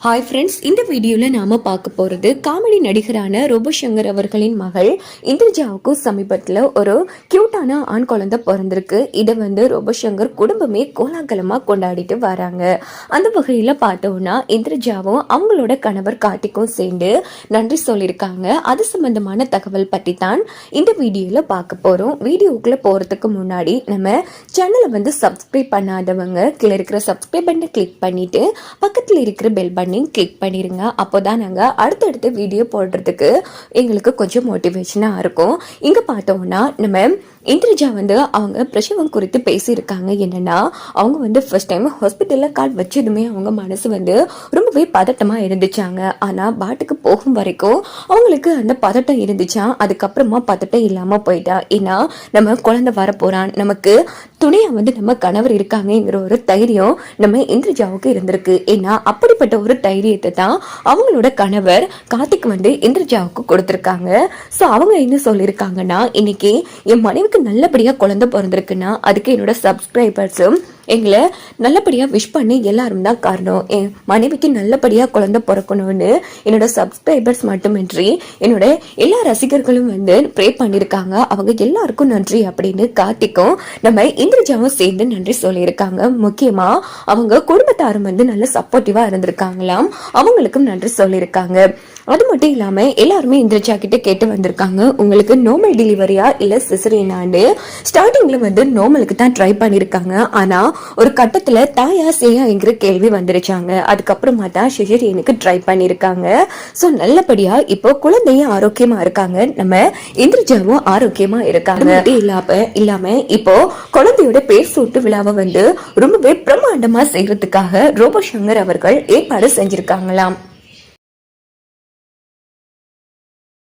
Hi friends இந்த வீடியோவில் நாம் பார்க்க போகிறது காமெடி நடிகரான ரோபோ சங்கர் அவர்களின் மகள் இந்திரஜாவுக்கு சமீபத்தில் ஒரு க்யூட்டான ஆண் குழந்தை பிறந்திருக்கு. இதை வந்து ரோபோ சங்கர் குடும்பமே கோலாகலமாக கொண்டாடிட்டு வராங்க. அந்த வகையில் பார்த்தோம்னா இந்திரஜாவும் அவங்களோட கணவர் கார்த்திக்கும் சேர்ந்து நன்றி சொல்லியிருக்காங்க. அது சம்பந்தமான தகவல் பற்றி தான் இந்த வீடியோவில் பார்க்க போகிறோம் வீடியோக்குள்ளே போகிறதுக்கு முன்னாடி நம்ம சேனலை வந்து சப்ஸ்கிரைப் பண்ணாதவங்க கீழே இருக்கிற சப்ஸ்கிரைப் பட்டனை கிளிக் பண்ணிவிட்டு பக்கத்தில் இருக்கிற பெல் பட்டனையும் கிளிக் பண்ணிடுங்க அப்போ தான் நாங்கள் அடுத்தடுத்த வீடியோ போடுறதுக்கு எங்களுக்கு கொஞ்சம் மோட்டிவேஷனாக இருக்கும். இங்கே பார்த்தோம்னா நம்ம இந்திரஜா வந்து அவங்க பிரசவம் குறித்து பேசியிருக்காங்க. என்னென்னா அவங்க வந்து ஃபர்ஸ்ட் டைம் ஹாஸ்பிட்டலில் கால் வச்சதுமே அவங்க மனசு வந்து ரொம்பவே பதட்டமாக இருந்துச்சாங்க. ஆனால் பாட்டுக்கு போகும் வரைக்கும் அவங்களுக்கு அந்த பதட்டம் இருந்துச்சா? அதுக்கப்புறமா பதட்டம் இல்லாமல் போயிட்டா. ஏன்னா நம்ம குழந்தை வரப்போகிறான் நமக்கு துணையா வந்து நம்ம கணவர் இருக்காங்கங்கிற ஒரு தைரியம் நம்ம இந்திரஜாவுக்கு இருந்திருக்கு. ஏன்னா அப்படிப்பட்ட ஒரு தைரியத்தை தான் அவங்களோட கணவர் கார்த்திக் வந்து இந்திரஜாவுக்கு கொடுத்துருக்காங்க. ஸோ அவங்க என்ன சொல்லியிருக்காங்கன்னா இன்னைக்கு என் மனைவிக்கு நல்லபடியா குழந்தை பிறந்திருக்குன்னா அதுக்கு என்னோட சப்ஸ்கிரைபர்ஸும் எங்களை நல்லபடியாக விஷ் பண்ணி எல்லாரும் தான் காரணம். என் மனைவிக்கு நல்லபடியாக குழந்தை பிறக்கணும்னு என்னோட சப்ஸ்கிரைபர்ஸ் மட்டுமின்றி என்னோட எல்லா ரசிகர்களும் வந்து ப்ரே பண்ணியிருக்காங்க. அவங்க எல்லாருக்கும் நன்றி அப்படின்னு கார்த்திக்கும் நம்ம இந்திரஜாவும் சேர்ந்து நன்றி சொல்லியிருக்காங்க. முக்கியமாக அவங்க குடும்பத்தாரும் வந்து நல்ல சப்போர்ட்டிவாக இருந்திருக்காங்களாம். அவங்களுக்கும் நன்றி சொல்லியிருக்காங்க. அது மட்டும் இல்லாமல் எல்லாருமே இந்திரஜா கிட்ட கேட்டு வந்திருக்காங்க. உங்களுக்கு நோமல் டெலிவரியா இல்லை சிசரியனான்னு ஸ்டார்டிங்கில் வந்து நோமலுக்கு தான் ட்ரை பண்ணியிருக்காங்க ஆனால் ஒரு கட்டத்தில் தாயா சேயாங்கிற கேள்வி வந்துருச்சாங்க. அதுக்கப்புறமா தான் சிசரியனுக்கு ட்ரை பண்ணியிருக்காங்க ஸோ நல்லபடியாக இப்போ குழந்தையும் ஆரோக்கியமாக இருக்காங்க. நம்ம இந்திரஜாவும் ஆரோக்கியமாக இருக்காங்க. அது இல்லாமல் இல்லாம இப்போ குழந்தையோட பேர் சூட்டு விழாவை வந்து ரொம்பவே பிரம்மாண்டமாக செய்கிறதுக்காக ரோபோ சங்கர் அவர்கள் ஏற்பாடு செஞ்சிருக்காங்களாம்.